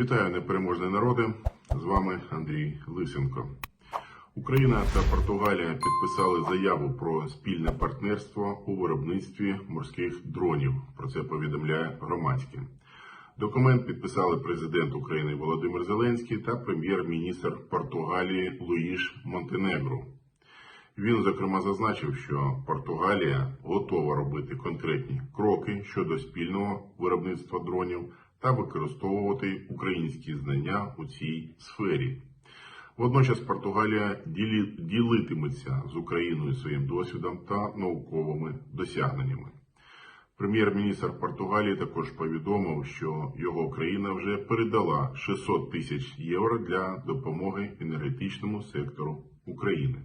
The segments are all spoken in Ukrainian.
Вітаю непереможні народи. З вами Андрій Лисенко. Україна та Португалія підписали заяву про спільне партнерство у виробництві морських дронів. Про це повідомляє громадське. Документ підписали президент України Володимир Зеленський та прем'єр-міністр Португалії Луїш Монтенегро. Він, зокрема, зазначив, що Португалія готова робити конкретні кроки щодо спільного виробництва дронів та використовувати українські знання у цій сфері. Водночас Португалія ділитиметься з Україною своїм досвідом та науковими досягненнями. Прем'єр-міністр Португалії також повідомив, що його країна вже передала 600 тисяч євро для допомоги енергетичному сектору України.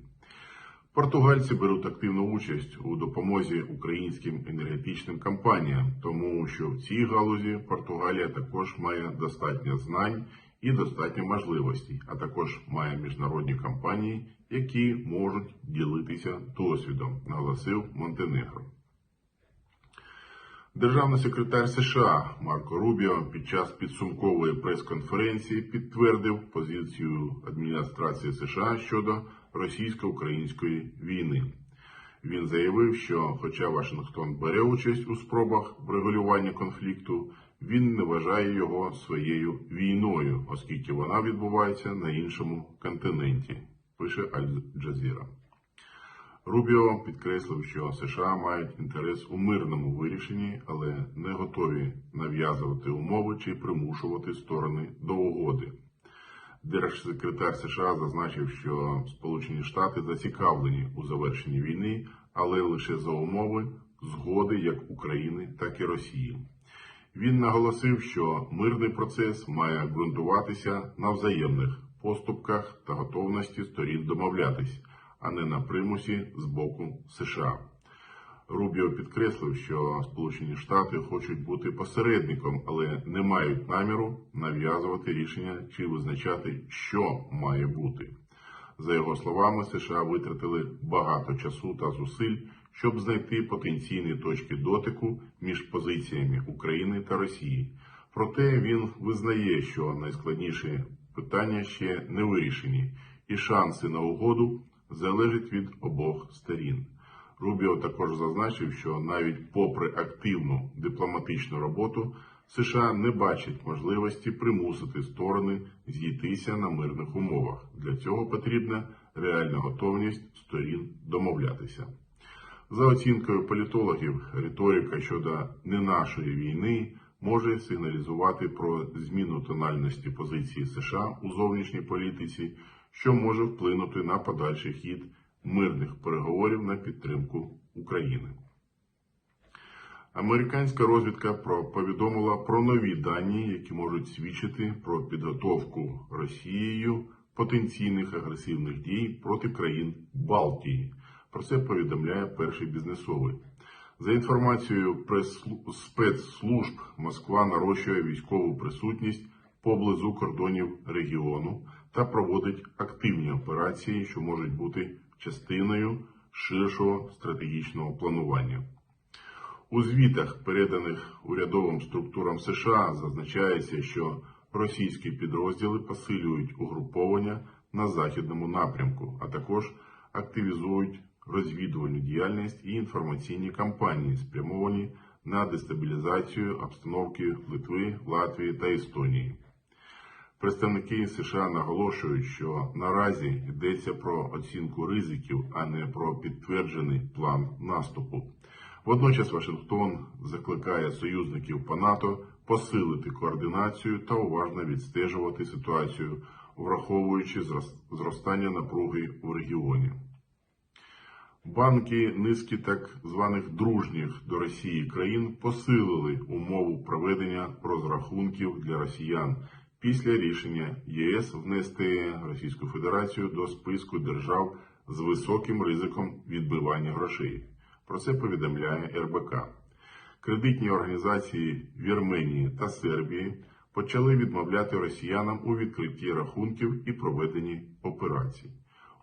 Португальці беруть активну участь у допомозі українським енергетичним компаніям, тому що в цій галузі Португалія також має достатньо знань і достатньо можливостей, а також має міжнародні компанії, які можуть ділитися досвідом, наголосив Монтенегро. Державний секретар США Марко Рубіо під час підсумкової прес-конференції підтвердив позицію адміністрації США щодо російсько-української війни. Він заявив, що, хоча Вашингтон бере участь у спробах врегулювання конфлікту, він не вважає його своєю війною, оскільки вона відбувається на іншому континенті, пише Аль-Джазіра. Рубіо підкреслив, що США мають інтерес у мирному вирішенні, але не готові нав'язувати умови чи примушувати сторони до угоди. Держсекретар США зазначив, що Сполучені Штати зацікавлені у завершенні війни, але лише за умови згоди як України, так і Росії. Він наголосив, що мирний процес має ґрунтуватися на взаємних поступках та готовності сторін домовлятись, а не на примусі з боку США. Рубіо підкреслив, що Сполучені Штати хочуть бути посередником, але не мають наміру нав'язувати рішення чи визначати, що має бути. За його словами, США витратили багато часу та зусиль, щоб знайти потенційні точки дотику між позиціями України та Росії. Проте він визнає, що найскладніші питання ще не вирішені, і шанси на угоду залежать від обох сторін. Рубіо також зазначив, що навіть попри активну дипломатичну роботу, США не бачать можливості примусити сторони зійтися на мирних умовах. Для цього потрібна реальна готовність сторін домовлятися. За оцінкою політологів, риторика щодо не нашої війни може сигналізувати про зміну тональності позиції США у зовнішній політиці, що може вплинути на подальший хід мирних переговорів на підтримку України. Американська розвідка повідомила про нові дані, які можуть свідчити про підготовку Росією потенційних агресивних дій проти країн Балтії. Про це повідомляє перший бізнесовий. За інформацією спецслужб, Москва нарощує військову присутність поблизу кордонів регіону та проводить активні операції, що можуть бути частиною ширшого стратегічного планування. У звітах, переданих урядовим структурам США, зазначається, що російські підрозділи посилюють угруповання на західному напрямку, а також активізують розвідувальну діяльність і інформаційні кампанії, спрямовані на дестабілізацію обстановки Литви, Латвії та Естонії. Представники США наголошують, що наразі йдеться про оцінку ризиків, а не про підтверджений план наступу. Водночас Вашингтон закликає союзників по НАТО посилити координацію та уважно відстежувати ситуацію, враховуючи зростання напруги у регіоні. Банки низки так званих дружніх до Росії країн посилили умову проведення розрахунків для росіян після рішення ЄС внести Російську Федерацію до списку держав з високим ризиком відбивання грошей. Про це повідомляє РБК. Кредитні організації Вірменії та Сербії почали відмовляти росіянам у відкритті рахунків і проведенні операцій.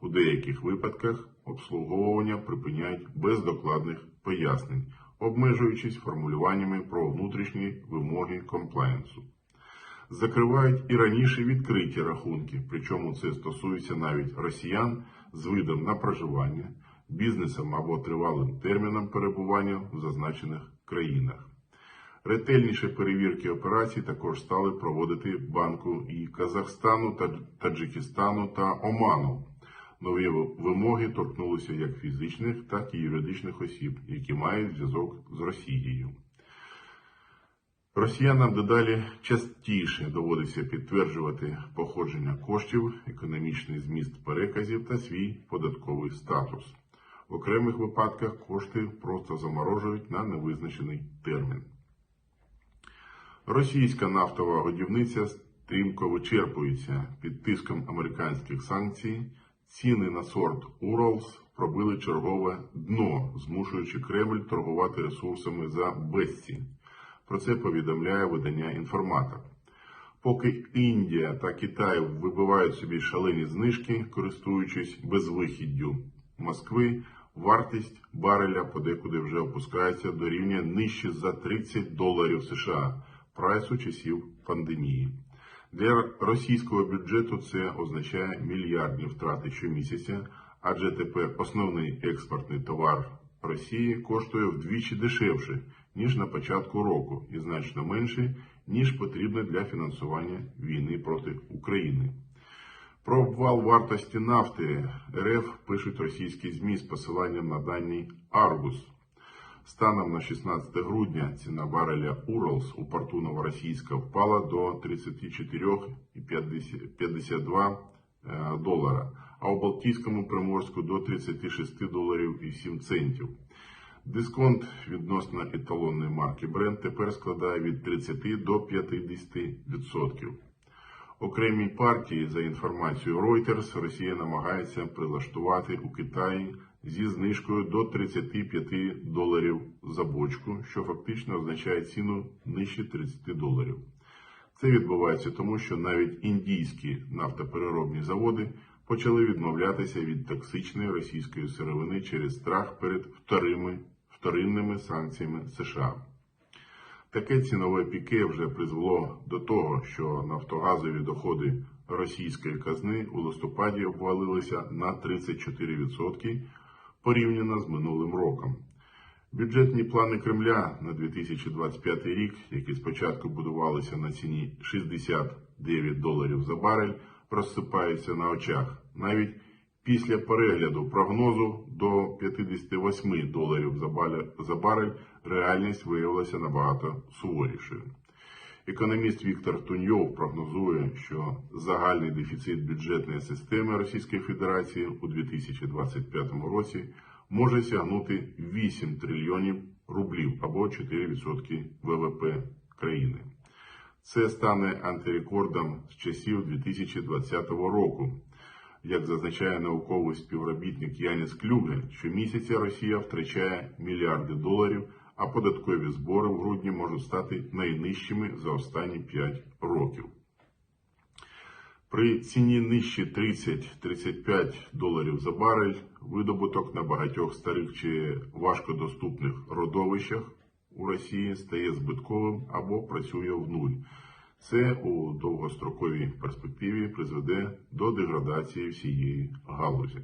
У деяких випадках обслуговування припиняють без докладних пояснень, обмежуючись формулюваннями про внутрішні вимоги комплаєнсу. Закривають і раніше відкриті рахунки, причому це стосується навіть росіян з видом на проживання, бізнесом або тривалим терміном перебування в зазначених країнах. Ретельніші перевірки операцій також стали проводити банку і Казахстану, Таджикистану та Оману. Нові вимоги торкнулися як фізичних, так і юридичних осіб, які мають зв'язок з Росією. Росіянам дедалі частіше доводиться підтверджувати походження коштів, економічний зміст переказів та свій податковий статус. В окремих випадках кошти просто заморожують на невизначений термін. Російська нафтова годівниця стрімко вичерпується під тиском американських санкцій. Ціни на сорт Уралс пробили чергове дно, змушуючи Кремль торгувати ресурсами за безцінь. Про це повідомляє видання інформатор. Поки Індія та Китай вибивають собі шалені знижки, користуючись безвихіддю Москви, вартість бареля подекуди вже опускається до рівня нижче за 30 доларів США прайсу часів пандемії. Для російського бюджету це означає мільярдні втрати щомісяця, адже тепер основний експортний товар Росії коштує вдвічі дешевше, ніж на початку року, і значно менше, ніж потрібно для фінансування війни проти України. Про обвал вартості нафти РФ пишуть російські ЗМІ з посиланням на дані Аргус. Станом на 16 грудня ціна бареля Уралс у порту Новоросійська впала до 34,52 е, долара, а у Балтійському Приморську до 36 доларів і 7 центів. Дисконт відносно еталонної марки Brent тепер складає від 30 до 50%. Окремі партії, за інформацією Reuters, Росія намагається прилаштувати у Китаї зі знижкою до 35 доларів за бочку, що фактично означає ціну нижче 30 доларів. Це відбувається тому, що навіть індійські нафтопереробні заводи почали відмовлятися від токсичної російської сировини через страх перед вторими, вторинними санкціями США. Таке цінове піке вже призвело до того, що нафтогазові доходи російської казни у листопаді обвалилися на 34% порівняно з минулим роком. Бюджетні плани Кремля на 2025 рік, які спочатку будувалися на ціні 69 доларів за барель, розсипаються на очах. Навіть після перегляду прогнозу до 58 доларів за барель, реальність виявилася набагато суворішою. Економіст Віктор Туньов прогнозує, що загальний дефіцит бюджетної системи Російської Федерації у 2025 році може сягнути 8 трильйонів рублів або 4% ВВП країни. Це стане антирекордом з часів 2020 року. Як зазначає науковий співробітник Яніс Клюге, щомісяця Росія втрачає мільярди доларів, а податкові збори в грудні можуть стати найнижчими за останні 5 років. При ціні нижче 30-35 доларів за барель видобуток на багатьох старих чи важкодоступних родовищах у Росії стає збитковим або працює в нуль. Це у довгостроковій перспективі призведе до деградації всієї галузі.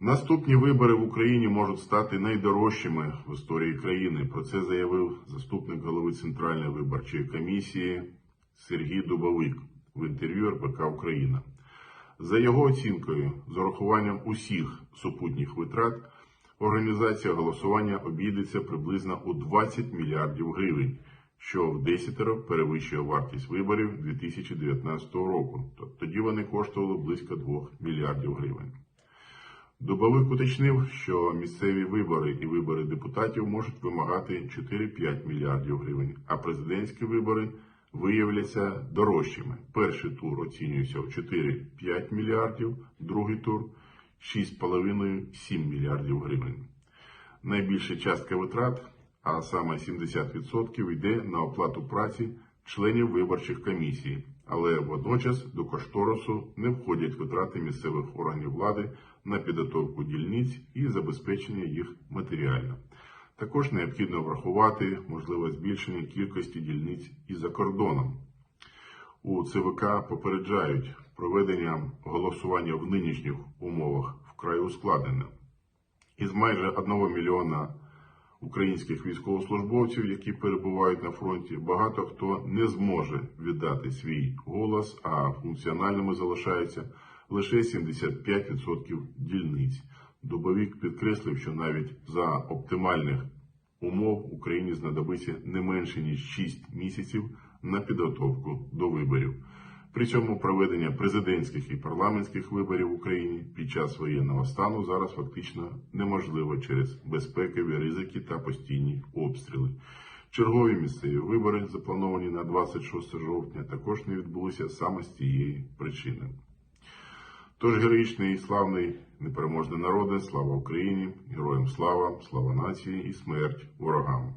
Наступні вибори в Україні можуть стати найдорожчими в історії країни. Про це заявив заступник голови Центральної виборчої комісії Сергій Дубовик в інтерв'ю РБК Україна. За його оцінкою, з урахуванням усіх супутніх витрат, організація голосування обійдеться приблизно у 20 мільярдів гривень, що в десятеро перевищує вартість виборів 2019 року. Тобто тоді вони коштували близько 2 мільярдів гривень. Дубовик уточнив, що місцеві вибори і вибори депутатів можуть вимагати 4-5 мільярдів гривень, а президентські вибори виявляться дорожчими. Перший тур оцінюється в 4-5 мільярдів, другий тур 6,5-7 мільярдів гривень. Найбільша частка витрат, а саме 70% йде на оплату праці членів виборчих комісій, але водночас до кошторису не входять витрати місцевих органів влади на підготовку дільниць і забезпечення їх матеріально. Також необхідно врахувати можливе збільшення кількості дільниць і за кордоном. у ЦВК попереджають, проведення голосування в нинішніх умовах вкрай ускладнене. Із майже 1 мільйона українських військовослужбовців, які перебувають на фронті, багато хто не зможе віддати свій голос, а функціональними залишається лише 75% дільниць. Добовік підкреслив, що навіть за оптимальних умов Україні знадобиться не менше ніж 6 місяців на підготовку до виборів. При цьому проведення президентських і парламентських виборів в Україні під час воєнного стану зараз фактично неможливо через безпекові ризики та постійні обстріли. Чергові місцеві вибори, заплановані на 26 жовтня, також не відбулися саме з цієї причини. Тож героїчний і славний непереможний народи, слава Україні, героям слава, слава нації і смерть ворогам.